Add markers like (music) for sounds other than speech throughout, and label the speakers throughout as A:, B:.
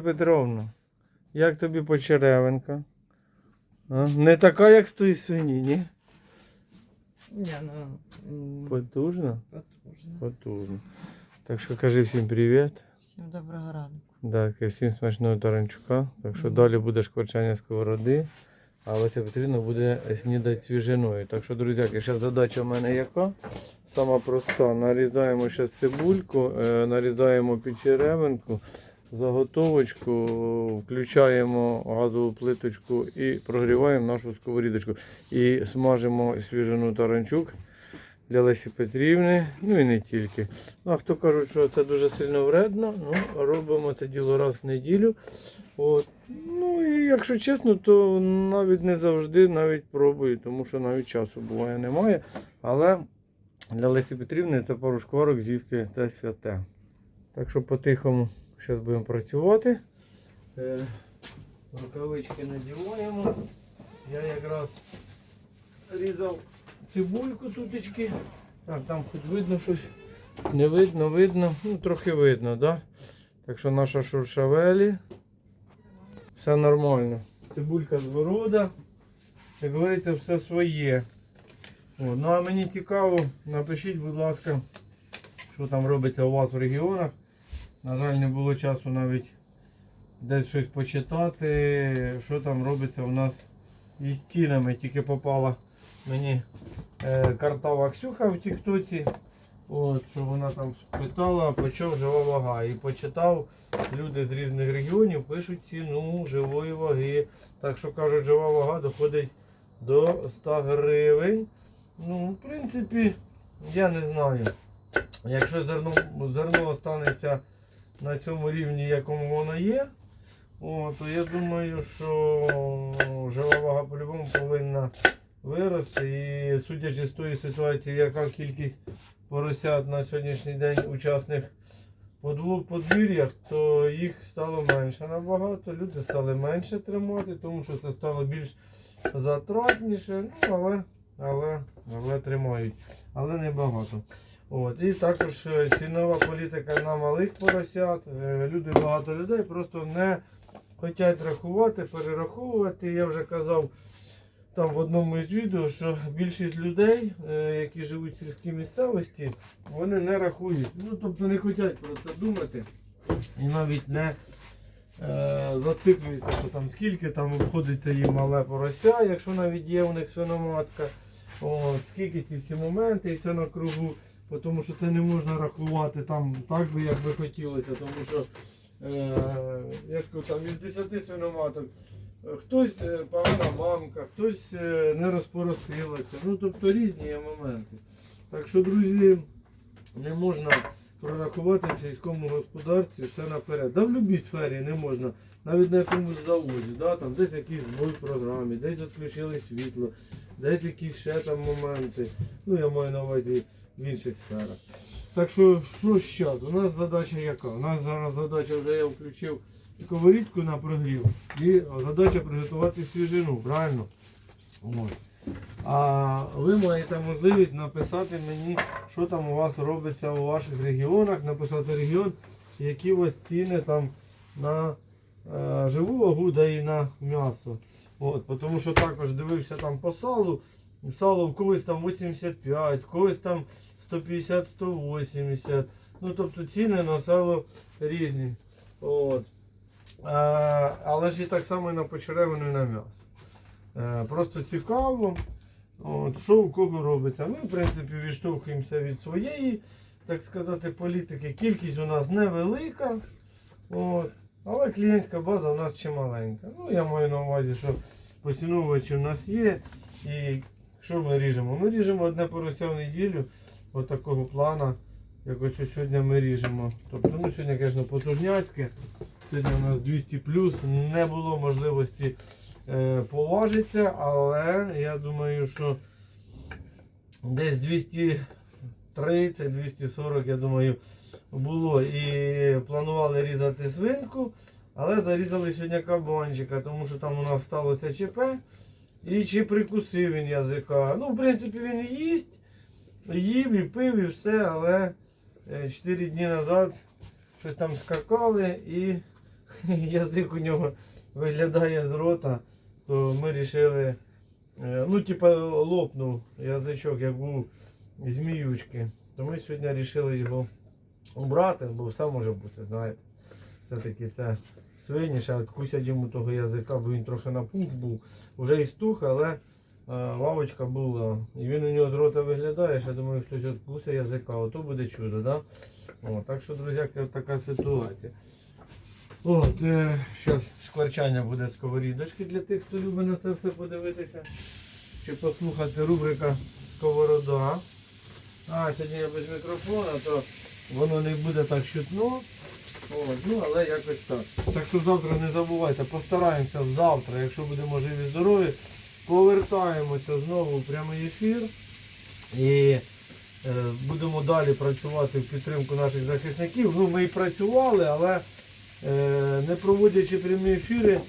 A: Петровна, як тобі почеревинка? А? Не така, як з тої свині, ні?
B: Не, ну,
A: Потужна?
B: потужно.
A: Потужна. Так що кажи всім привіт.
B: Всім доброго ранку.
A: Так, і всім смачного таранчука. Так що
B: Мгм.
A: далі буде шкварчання сковороди. А Леся Петрівна буде снідати свіжиною. Так що, друзяки, зараз задача в мене яка? Сама проста. Нарізаємо ще цибульку, е, нарізаємо підчеревинку, заготовочку, включаємо газову плиточку і прогріваємо нашу сковорідочку. І смажимо свіжину таранчук для Лесі Петрівни, ну і не тільки. Ну, а хто кажуть, що це дуже сильно вредно, ну, робимо це діло раз в неділю. От. Ну і якщо чесно, то навіть не завжди навіть пробую, тому що навіть часу буває немає. Але для Лесі Петрівни це пару шкварок з'їсти це святе. Так що по-тихому зараз будемо працювати. Е, рукавички надіваємо. Я якраз різав цибульку тутечки. Так, там хоч видно щось. Не видно, видно. Ну, трохи видно, да? Так що наша шуршавелі. Все нормально. Цибулька з. Як говориться, все своє. О, ну а мені цікаво, напишіть, будь ласка, що там робиться у вас в регіонах. На жаль, не було часу навіть десь щось почитати, що там робиться у нас із цінами. Тільки попала мені е, картава Ксюха в Тіктоці. От, що вона там спитала, по чому жива вага. І почитав, люди з різних регіонів пишуть ціну живої ваги. Так що кажуть, жива вага доходить до 100 гривень. Ну, в принципі, я не знаю. Якщо зерно, зерно останеться на цьому рівні, якому воно є, то я думаю, що жива вага по-любому повинна вирости. І судячи з тої ситуації, яка кількість поросят на сьогоднішній день учасних по двох подвір'ях, то їх стало менше набагато. Люди стали менше тримати, тому що це стало більш затратніше. Ну, але, але, але тримають. Але не багато. От. І також е, цінова політика на малих поросят. Е, Люди, багато людей просто не хочуть рахувати, перераховувати. Я вже казав там в одному із відео, що більшість людей, е, які живуть в сільській місцевості, вони не рахують. Ну, тобто не хочуть про це думати. І навіть не е, зациклюються, що там скільки там обходиться їм мале порося, якщо навіть є у них свиноматка. От, скільки ці всі моменти, і це на кругу, тому що це не можна рахувати там так би, як би хотілося, тому що е, я ж кажу, там із 10 свиноматок е, хтось е, погана мамка, хтось е, не розпоросилася. Ну тобто різні є моменти. Так що, друзі, не можна прорахувати в сільському господарстві все наперед. Да в будь-якій сфері не можна. Навіть на якомусь заводі, да, там десь якийсь збой в програмі, десь відключили світло, десь якісь ще там моменти. Ну, я маю на увазі в інших сферах. Так що, що зараз? У нас задача яка? У нас зараз задача вже я включив сковорідку на прогрів. І задача приготувати свіжину, правильно? От. А ви маєте можливість написати мені, що там у вас робиться у ваших регіонах, написати регіон, які у вас ціни там на е, живу вагу, да і на м'ясо. От, тому що також дивився там по салу. Сало в когось там 85, в когось там 150-180. Ну тобто ціни на сало різні. От. А, але ж і так само і на почеревину і на м'ясо. Е, просто цікаво, от, що у кого робиться. Ми, в принципі, відштовхуємося від своєї, так сказати, політики. Кількість у нас невелика, от, але клієнтська база у нас чималенька. Ну, я маю на увазі, що поціновувачі у нас є. І що ми ріжемо? Ми ріжемо одне порося в неділю, от такого плана. Якось ось сьогодні ми ріжемо. Тобто, ну сьогодні, звісно, потужняцьке. Сьогодні у нас 200 плюс, не було можливості е, поважитися, але я думаю, що десь 230-240, я думаю, було. І планували різати свинку, але зарізали сьогодні кабанчика, тому що там у нас сталося ЧП. І чи прикусив він язика. Ну, в принципі, він їсть, їв і пив, і все, але 4 дні назад щось там скакали і (laughs) язик у нього виглядає з рота, то ми вирішили, е, ну, типа, лопнув язичок, як у зміючки. То ми сьогодні вирішили його убрати, бо все може бути, знаєте. Все-таки це свині, ще кусять йому того язика, бо він трохи напух був. Уже і стух, але е, лавочка була. І він у нього з рота виглядає, ще думаю, хтось відкусить язика, ото буде чудо, да? О, так що, друзяки, така ситуація. От, е, щас шкварчання буде сковорідочки для тих, хто любить на це все подивитися. Чи послухати рубрика Сковорода. А, сьогодні я без мікрофона, то воно не буде так чутно. От, ну, але якось так. Так що завтра не забувайте, постараємося завтра, якщо будемо живі здорові, повертаємося знову в прямий ефір. І е, будемо далі працювати в підтримку наших захисників. Ну, ми і працювали, але е, не проводячи прямі ефіри,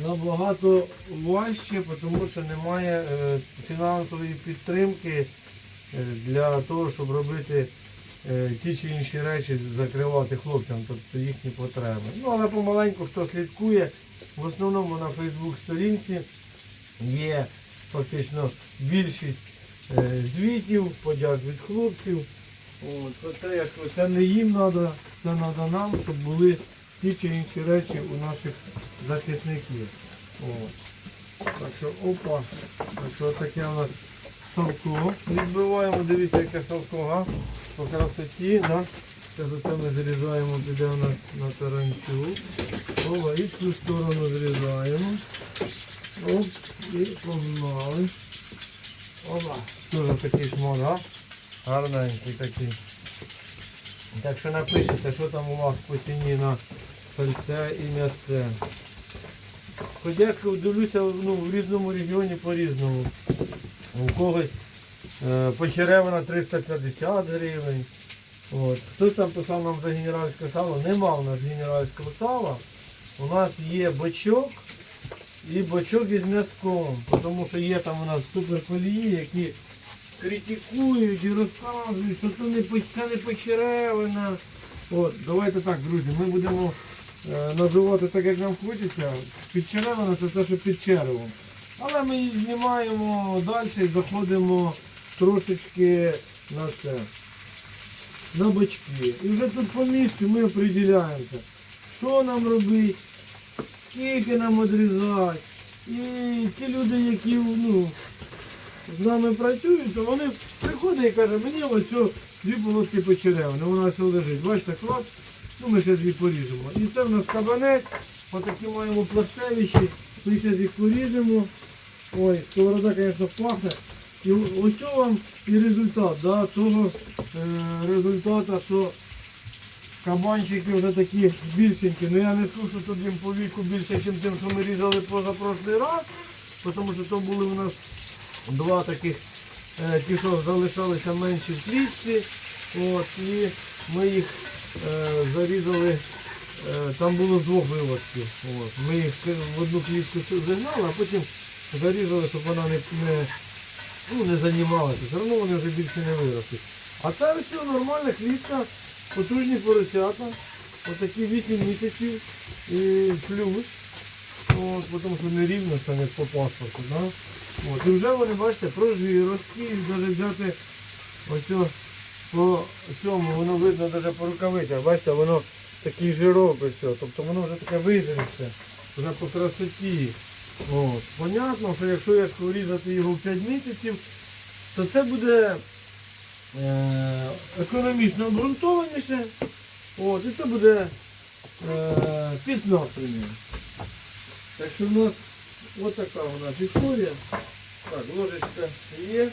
A: набагато важче, тому що немає е, фінансової підтримки е, для того, щоб робити ті чи інші речі, закривати хлопцям, тобто їхні потреби. Ну, але помаленьку хто слідкує, в основному на Фейсбук сторінці є фактично більшість е, звітів, подяк від хлопців. От, це не їм треба, це треба нам, щоб були ті чи інші речі у наших захисників. От. Так що опа. Так що таке у нас салко. Відбиваємо, дивіться, яке салко, га? По красоті, да? Зараз ми зрізаємо, піде у нас на таранчу. Ова, і цю сторону зрізаємо. Оп, і погнали. Опа. Дуже такий шмат, а? Гарненький такий. Так що напишете, що там у вас по ціні на сальце і м'ясце. Ходяшка дивлюся ну, в різному регіоні по-різному. У когось почеревина 350 гривень. От. Хтось там писав нам за генеральське сало. Нема у нас генеральського сала. У нас є бочок і бочок із м'язком. Тому що є там у нас суперколії, які критикують і розказують, що це не, це не почеревина. От, давайте так, друзі, ми будемо е, називати так, як нам хочеться. Підчеревина це те, що під черевом. Але ми її знімаємо далі і заходимо трошечки на це. На бочки. І вже тут по місцю ми определяємося, що нам робити, скільки нам відрізати. І ті люди, які ну, з нами працюють, то вони приходять і кажуть, мені ось дві полоски почеревини, вона все лежить. Бачите, клад, ну ми ще їх поріжемо. І це в нас кабанець, отакі маємо пластевищі, ми зараз їх поріжемо. Ой, сковорода, звісно, пахне. І ось вам і результат, да, того е, результата, що кабанчики вже такі більшенькі. Ну я не скажу, що тут їм по віку більше, ніж тим, що ми різали позапрошлий раз, тому що то були у нас два таких, е, ті, що залишалися менші в клітці. От, і ми їх е, зарізали, е, там було з двох вилазків. От. Ми їх в одну клітку загнали, а потім зарізали, щоб вона не, не, ну, не займалася. Все одно вони вже більше не виросли. А це все нормальна клітка, потужні поросята. Отакі 8 місяців і плюс. От, тому що нерівно стане по паспорту. Да? От, і вже вони, бачите, прожирості, навіть взяти ось по цьому, воно видно навіть по рукавицях, бачите, воно такий жирок ось, тобто воно вже таке визрівше, вже по красоті. От. Понятно, що якщо я різати його в 5 місяців, то це буде е, економічно обґрунтованіше. От, і це буде е, пісна свиня. Так що в нас ось така у нас історія. Так, ложечка є.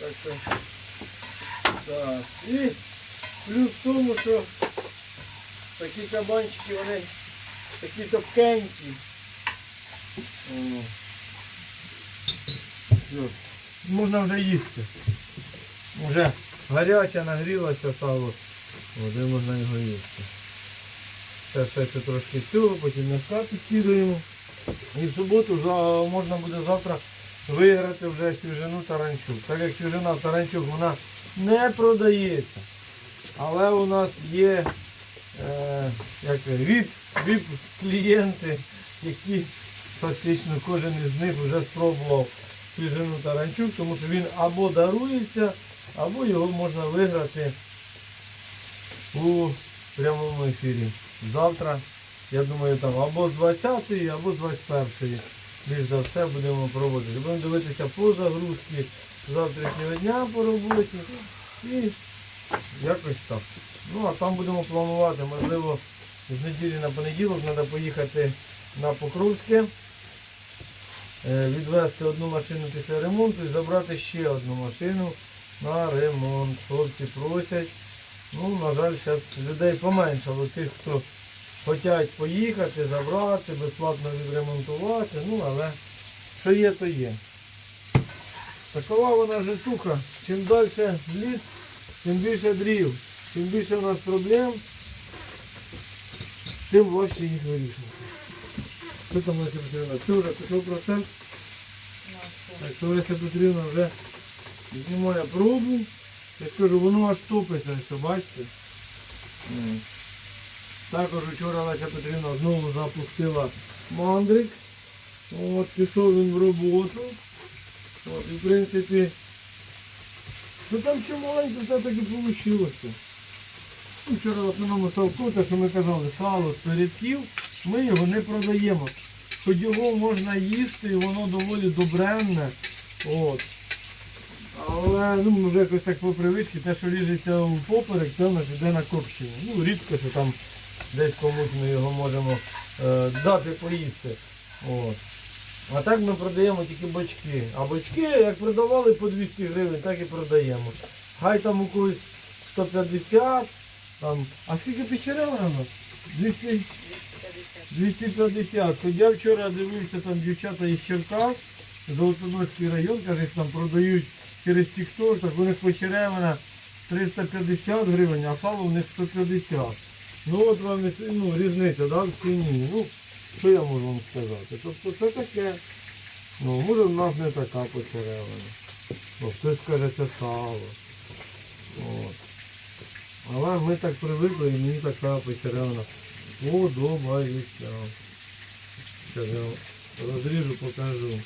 A: Так що. Так. І плюс в тому, що такі кабанчики, вони такі топкенькі. Все. Можна вже їсти. Вже гаряче нагрілося сало. Вже можна його їсти. Це все це трошки цього, потім м'яска підкидуємо. І в суботу за- можна буде завтра виграти вже свіжину таранчук. Так як свіжина таранчук вона не продається. Але у нас є е, як це, від віп клієнти, які фактично кожен із них вже спробував свіжину таранчук, тому що він або дарується, або його можна виграти у прямому ефірі. Завтра, я думаю, там або з 20-ї, або з 21 більш за все будемо проводити. Будемо дивитися по загрузці завтрашнього дня по роботі і якось так. Ну а там будемо планувати, можливо, з неділі на понеділок треба поїхати на Покровське, е, відвезти одну машину після ремонту і забрати ще одну машину на ремонт. Хлопці просять. Ну, на жаль, зараз людей поменшало тих, хто хочуть поїхати, забрати, безплатно відремонтувати. Ну, але що є, то є. Такова вона житуха. Чим далі ліс, тим більше дрів. Чим більше в нас проблем, тим важче їх вирішувати. Що там Леся? Це вже пішов процент. Так що Леся Петрівна вже знімає пробу. Я скажу, воно аж топиться, що бачите. Також вчора Леся Петрівна знову запустила мандрик. От, пішов він в роботу. От, і в принципі, ну там чималенько все таки вийшло. Ну, Вчора в основному салко, те, що ми казали, сало з передків, ми його не продаємо. Хоч його можна їсти, і воно доволі добренне. От. Але ну, ми вже якось так по привичці, те, що ріжеться у поперек, це в нас йде на копчення. Ну, рідко, що там десь комусь ми його можемо е, дати поїсти. От. А так ми продаємо тільки бочки. А бочки, як продавали по 200 гривень, так і продаємо. Хай там у когось 150, там. А скільки печерел нас? 200, 250. От я вчора дивився там дівчата із Черкас, Золотоносський район, каже, там продають через TikTok, так у них печеревина 350 гривень, а сало у них 150. Ну от вам ну, різниця, да, в ціні. Ну, що я можу вам сказати? Тобто це таке. Ну, може в нас не така почеревина. Бо хтось скаже, це сало. От. Але ми так привикли і мені така почеревина подобається. Зараз я вам розріжу, покажу.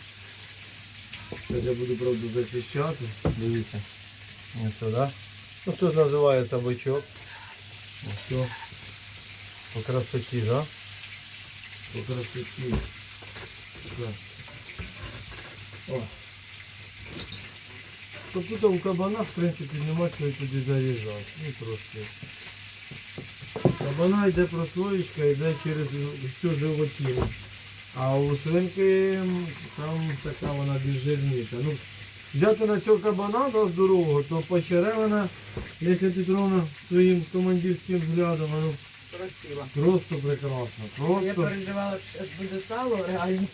A: Зараз я буду правда зачищати. Дивіться. Ось сюди. Ну, хтось називає табачок. Ось що. По красоті, да? По красоті. Так. О. Тобто тут у кабана, в принципі, нема чого туди зарізати. Ну трошки. Кабана йде прослоєчка, йде через всю животину. А у свинки там така вона більш жирніша. Ну, взяти на цього кабана да, здорового, то почеревина, Леся Петровна своїм командирським взглядом, ну,
B: Красиво.
A: просто прекрасно.
B: Я
A: Просто.
B: переживала, що буде сало, реально.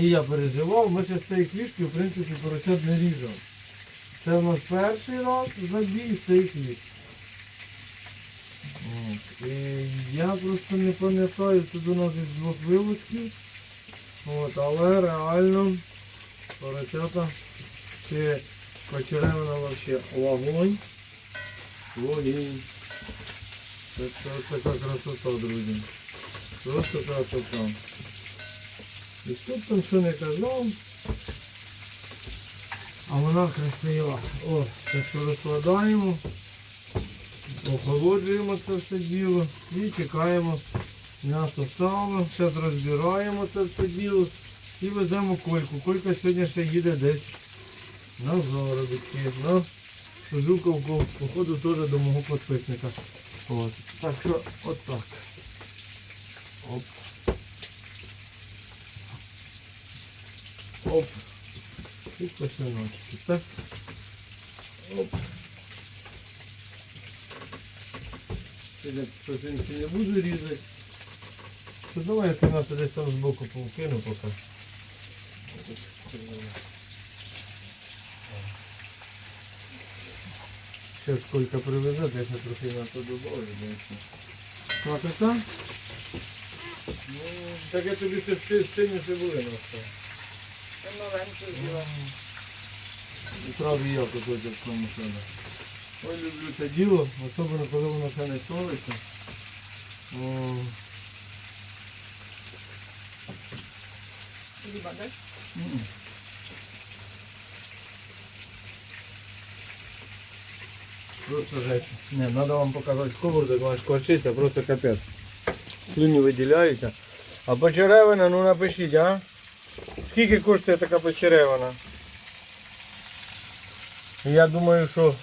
A: І я переживав, ми ще з цієї клітки, в принципі, поросят не різали. Це у нас перший раз забій з цієї клітки. І я просто не пам'ятаю, тут у нас із двох вилучків. От, але реально поросята ще почеревина вообще вогонь. Вогонь. Це, це така красота, друзі. Просто красота. І б там що не казав, а вона красива. О, це що розкладаємо, охолоджуємо це все діло і чекаємо м'ясо сало. Зараз розбираємо це все діло і веземо кольку. Колька сьогодні ще їде десь на заробітки, на Жуковку, походу теж до мого підписника. От. Так що отак. Оп. Оп. І посиночки. Так. Оп. Посинці не буду різати. То давай я нас десь там збоку повкину поки. Сейчас сколько привезет, я ще трохи на то добавлю. Смакота? Ну, так я тобі ще ще- ще не цибулину остав.
B: Я маленьку з'їла.
A: Справді я в тому себе. Ой, люблю це діло, особливо коли воно ще не солиться.
B: Хліба, так?
A: Просто жесть. Не, треба вам показати сковороду, вона шкварчиться, просто капець. Слюні виділяються. А почеревина, ну напишіть, а? Скільки коштує така почеревина? Я думаю, що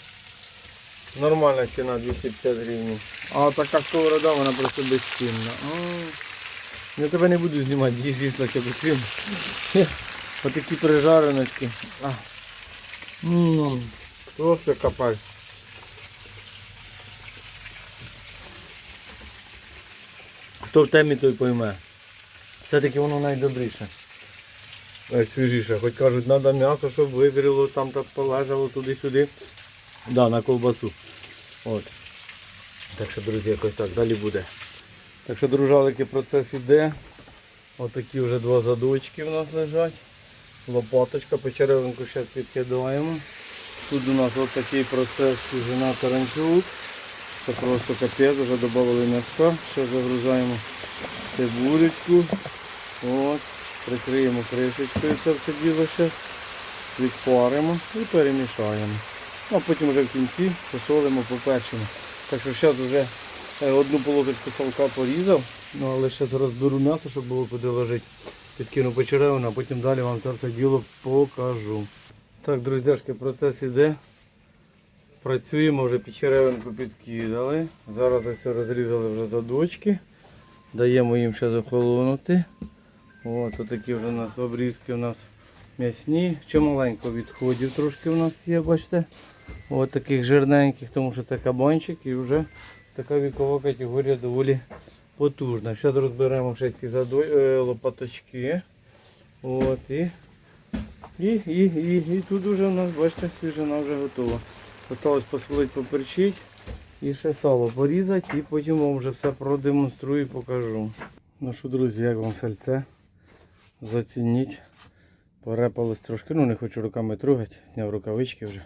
A: нормальна ціна 250 гривень. А така сковорода, вона просто безцінна. Я тебе не буду знімати, їж їсла тебе крім. Отакі прижареночки. А. М, Просто капай. Хто в темі, той пойме. Все-таки воно найдобріше. Найсвіжіше. Хоч кажуть, треба м'ясо, щоб визріло, там так полежало туди-сюди. Да, на ковбасу. От. Так що, друзі, якось так далі буде. Так що, дружалики, процес іде. Отакі вже два задочки в нас лежать. Лопаточка, печеревинку зараз підкидаємо. Тут у нас ось такий процес жена таранчук. Це просто капець, вже додали м'яска. Ще загружаємо цибулечку. От. Прикриємо кришечкою це все діло ще. Відпаримо і перемішаємо. Ну, а потім вже в кінці посолимо, поперчимо. Так що зараз вже е, одну полосочку салка порізав, ну але ще зараз беру м'ясо, щоб було куди ложити. Підкину почеревину, а потім далі вам це все діло покажу. Так, друзяшки, процес іде. Працюємо, вже печеревинку підкидали. Зараз ось розрізали вже задочки. Даємо їм ще захолонути. От такі вже у нас обрізки у нас м'ясні. Ще маленько відходів трошки у нас є, бачите. От таких жирненьких, тому що це кабанчик і вже така вікова категорія доволі потужна. Зараз розберемо ще ці е, лопаточки. От, і, і, і, і, і тут вже у нас, бачите, свіжина вже готова. Осталось посолити, поперчити і ще сало порізати і потім вам вже все продемонструю і покажу. Ну що, друзі, як вам сальце? Зацініть. Порепалось трошки, ну не хочу руками трогати, зняв рукавички вже.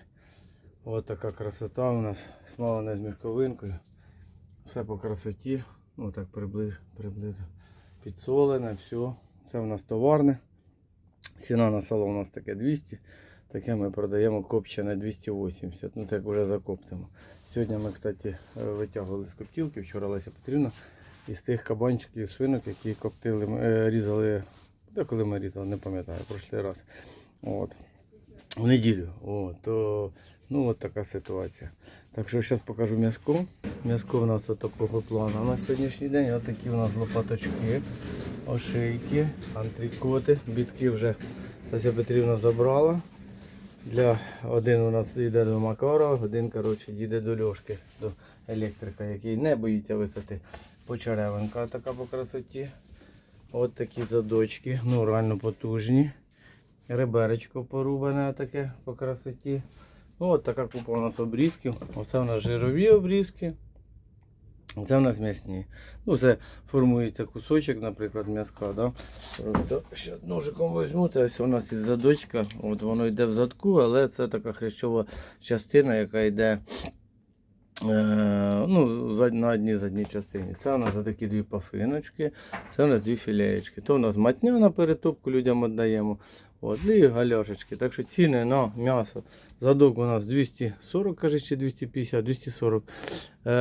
A: Ось така красота у нас, смалене з мірковинкою. Все по красоті. Ну так приблизно, приблизно. Підсолене, все. Це у нас товарне. Ціна на сало у нас таке 200. Таке ми продаємо копчене 280. Ну так вже закоптимо. Сьогодні ми, кстати, витягували з коптілки, вчора Леся Петрівна, із тих кабанчиків свинок, які коптили, е, різали, де коли ми різали, не пам'ятаю, прошлий раз. От. В неділю. От, то, ну от така ситуація. Так що зараз покажу м'язко. М'язко в нас такого плану на сьогоднішній день. Ось такі у нас лопаточки, ошейки, антрикоти, бітки вже Леся Петрівна забрала. Для один у нас йде до Макара, один коротше, їде до Льошки, до електрика, який не боїться висоти. Почеревинка така по красоті. От такі задочки, ну реально потужні. Реберечко порубане таке по красоті. Ну, от така купа у нас обрізків. Оце у нас жирові обрізки. Це у нас м'ясні. Ну, це формується кусочок, наприклад, м'яска. Да? Ще ножиком візьму, це ось у нас із задочка. От воно йде в задку, але це така хрящова частина, яка йде е, ну, на одній задній частині. Це у нас такі дві пафиночки, це у нас дві філеєчки. То у нас матня на перетопку людям віддаємо. І галяшечки. Так що ціни на м'ясо. Задок у нас 240, каже, чи 250, 240. Е,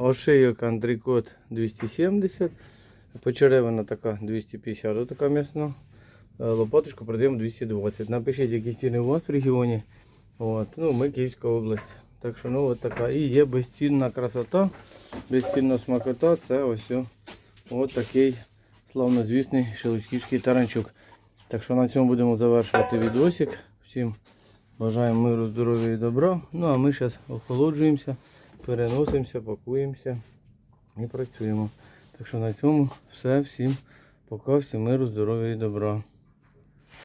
A: ошейок андрикот 270. Почеревина така 250, от така м'ясна. Е, лопаточку продаємо 220. Напишіть, які ціни у вас в регіоні. От, ну, ми Київська область. Так що ну от така. І є безцінна красота, безцінна смакота. Це ось о- от такий славнозвісний шелудьківський таранчук. Так що на цьому будемо завершувати відосик. Всім бажаємо миру, здоров'я і добра. Ну а ми зараз охолоджуємося, переносимося, пакуємося і працюємо. Так що на цьому все. Всім пока, всім миру, здоров'я і добра.